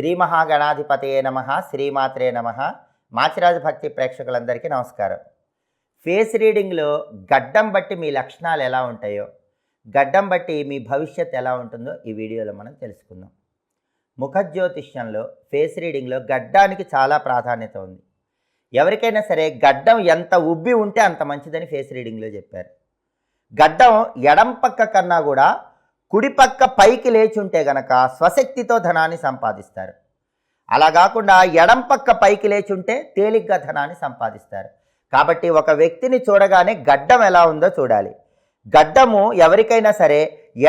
శ్రీ మహాగణాధిపతయే నమ శ్రీమాత్రే నమ. మాచిరాజు భక్తి ప్రేక్షకులందరికీ నమస్కారం. ఫేస్ రీడింగ్లో గడ్డం బట్టి మీ లక్షణాలు ఎలా ఉంటాయో గడ్డం బట్టి మీ భవిష్యత్ ఎలా ఉంటుందో ఈ వీడియోలో మనం తెలుసుకుందాం. ముఖజ్యోతిష్యంలో ఫేస్ రీడింగ్లో గడ్డానికి చాలా ప్రాధాన్యత ఉంది. ఎవరికైనా సరే గడ్డం ఎంత ఉబ్బి ఉంటే అంత మంచిదని ఫేస్ రీడింగ్లో చెప్పారు. గడ్డం ఎడం పక్క కన్నా కూడా కుడిపక్క పైకి లేచి ఉంటే గనక స్వశక్తితో ధనాన్ని సంపాదిస్తారు. అలా కాకుండా ఎడం పక్క పైకి లేచి ఉంటే తేలిగ్గా ధనాన్ని సంపాదిస్తారు. కాబట్టి ఒక వ్యక్తిని చూడగానే గడ్డం ఎలా ఉందో చూడాలి. గడ్డము ఎవరికైనా సరే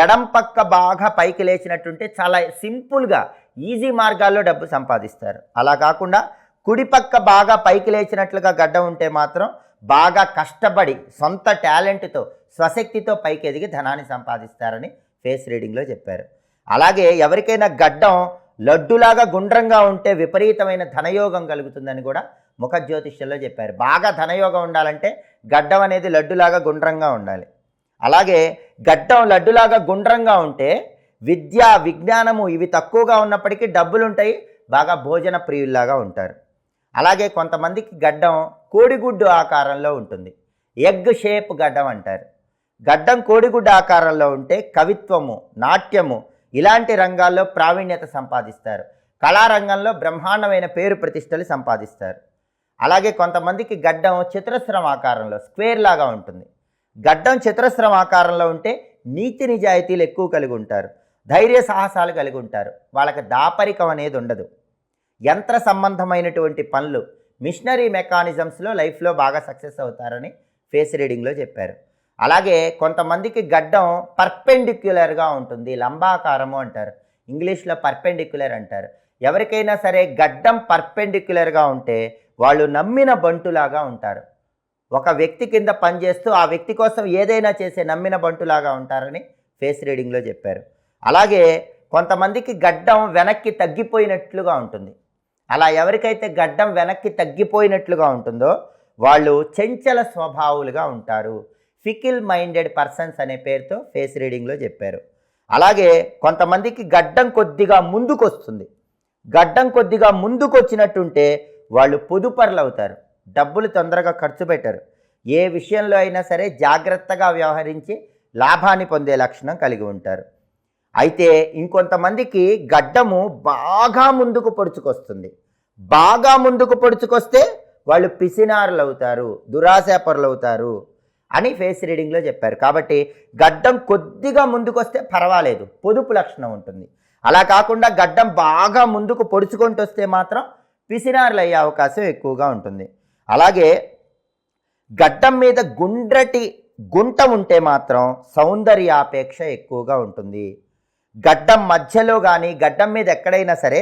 ఎడం పక్క బాగా పైకి లేచినట్టుంటే చాలా సింపుల్గా ఈజీ మార్గాల్లో డబ్బు సంపాదిస్తారు. అలా కాకుండా కుడిపక్క బాగా పైకి లేచినట్లుగా గడ్డం ఉంటే మాత్రం బాగా కష్టపడి సొంత టాలెంట్తో స్వశక్తితో పైకి ఎదిగి ధనాన్ని సంపాదిస్తారని ఫేస్ రీడింగ్లో చెప్పారు. అలాగే ఎవరికైనా గడ్డం లడ్డులాగా గుండ్రంగా ఉంటే విపరీతమైన ధనయోగం కలుగుతుందని కూడా ముఖ జ్యోతిష్యంలో చెప్పారు. బాగా ధనయోగం ఉండాలంటే గడ్డం అనేది లడ్డులాగా గుండ్రంగా ఉండాలి. అలాగే గడ్డం లడ్డులాగా గుండ్రంగా ఉంటే విద్య విజ్ఞానము ఇవి తక్కువగా ఉన్నప్పటికీ డబ్బులు ఉంటాయి బాగా భోజన ప్రియుల్లాగా ఉంటారు. అలాగే కొంతమందికి గడ్డం కోడిగుడ్డు ఆకారంలో ఉంటుంది. ఎగ్ షేప్ గడ్డం అంటారు. గడ్డం కోడిగుడ్డ ఆకారంలో ఉంటే కవిత్వము నాట్యము ఇలాంటి రంగాల్లో ప్రావీణ్యత సంపాదిస్తారు. కళారంగంలో బ్రహ్మాండమైన పేరు ప్రతిష్టలు సంపాదిస్తారు. అలాగే కొంతమందికి గడ్డం చతురస్రం ఆకారంలో స్క్వేర్ లాగా ఉంటుంది. గడ్డం చతురస్రం ఆకారంలో ఉంటే నీతి నిజాయితీలు ఎక్కువ కలిగి ఉంటారు. ధైర్య సాహసాలు కలిగి ఉంటారు. వాళ్ళకి దాపరికం అనేది ఉండదు. యంత్ర సంబంధమైనటువంటి పనులు మిషనరీ మెకానిజమ్స్లో లైఫ్లో బాగా సక్సెస్ అవుతారని ఫేస్ రీడింగ్లో చెప్పారు. అలాగే కొంతమందికి గడ్డం పర్పెండిక్యులర్గా ఉంటుంది. లంబాకారము అంటారు. ఇంగ్లీష్లో పర్పెండిక్యులర్ అంటారు. ఎవరికైనా సరే గడ్డం పర్పెండిక్యులర్గా ఉంటే వాళ్ళు నమ్మిన బంటులాగా ఉంటారు. ఒక వ్యక్తి కింద పనిచేస్తూ ఆ వ్యక్తి కోసం ఏదైనా చేసే నమ్మిన బంటులాగా ఉంటారని ఫేస్ రీడింగ్లో చెప్పారు. అలాగే కొంతమందికి గడ్డం వెనక్కి తగ్గిపోయినట్లుగా ఉంటుంది. అలా ఎవరికైతే గడ్డం వెనక్కి తగ్గిపోయినట్లుగా ఉంటుందో వాళ్ళు చెంచల స్వభావులుగా ఉంటారు. ఫికిల్ మైండెడ్ పర్సన్స్ అనే పేరుతో ఫేస్ రీడింగ్లో చెప్పారు. అలాగే కొంతమందికి గడ్డం కొద్దిగా ముందుకు వస్తుంది గడ్డం కొద్దిగా ముందుకు వచ్చినట్టుంటే వాళ్ళు పొదుపర్లు అవుతారు డబ్బులు తొందరగా ఖర్చు పెట్టరు. ఏ విషయంలో అయినా సరే జాగ్రత్తగా వ్యవహరించి లాభాన్ని పొందే లక్షణం కలిగి ఉంటారు. అయితే ఇంకొంతమందికి గడ్డము బాగా ముందుకు పొడుచుకొస్తుంది. బాగా ముందుకు పొడుచుకొస్తే వాళ్ళు పిసినారులు అవుతారు దురాశాపరులు అవుతారు అని ఫేస్ రీడింగ్లో చెప్పారు. కాబట్టి గడ్డం కొద్దిగా ముందుకొస్తే పర్వాలేదు. పొదుపు లక్షణం ఉంటుంది. అలా కాకుండా గడ్డం బాగా ముందుకు పొడుచుకుంటూ వస్తే మాత్రం పిసినారులు అయ్యే అవకాశం ఎక్కువగా ఉంటుంది. అలాగే గడ్డం మీద గుండ్రటి గుంట ఉంటే మాత్రం సౌందర్యాపేక్ష ఎక్కువగా ఉంటుంది. గడ్డం మధ్యలో కానీ గడ్డం మీద ఎక్కడైనా సరే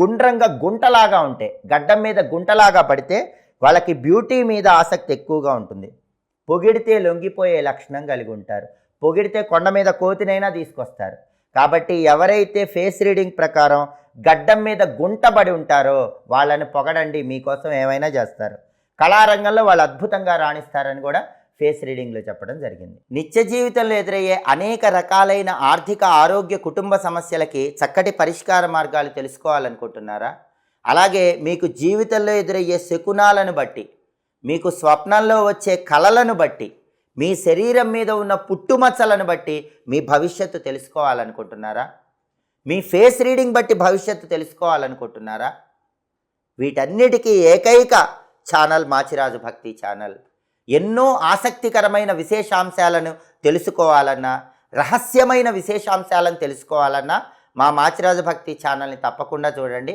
గుండ్రంగా గుంటలాగా ఉంటే గడ్డం మీద గుంటలాగా పడితే వాళ్ళకి బ్యూటీ మీద ఆసక్తి ఎక్కువగా ఉంటుంది. పొగిడితే లొంగిపోయే లక్షణం కలిగి ఉంటారు. పొగిడితే కొండ మీద కోతినైనా తీసుకొస్తారు. కాబట్టి ఎవరైతే ఫేస్ రీడింగ్ ప్రకారం గడ్డం మీద గుంటబడి ఉంటారో వాళ్ళని పొగడండి మీకోసం ఏమైనా చేస్తారు. కళారంగంలో వాళ్ళు అద్భుతంగా రాణిస్తారని కూడా ఫేస్ రీడింగ్లో చెప్పడం జరిగింది. నిత్య జీవితంలో ఎదురయ్యే అనేక రకాలైన ఆర్థిక ఆరోగ్య కుటుంబ సమస్యలకి చక్కటి పరిష్కార మార్గాలు తెలుసుకోవాలనుకుంటున్నారా? అలాగే మీకు జీవితంలో ఎదురయ్యే శకునాలను బట్టి మీకు స్వప్నంలో వచ్చే కళలను బట్టి మీ శరీరం మీద ఉన్న పుట్టుమచ్చలను బట్టి మీ భవిష్యత్తు తెలుసుకోవాలనుకుంటున్నారా? మీ ఫేస్ రీడింగ్ బట్టి భవిష్యత్తు తెలుసుకోవాలనుకుంటున్నారా? వీటన్నిటికీ ఏకైక ఛానల్ మాచిరాజు భక్తి ఛానల్. ఎన్నో ఆసక్తికరమైన విశేషాంశాలను తెలుసుకోవాలన్నా రహస్యమైన విశేషాంశాలను తెలుసుకోవాలన్నా మా మాచిరాజు భక్తి ఛానల్ని తప్పకుండా చూడండి.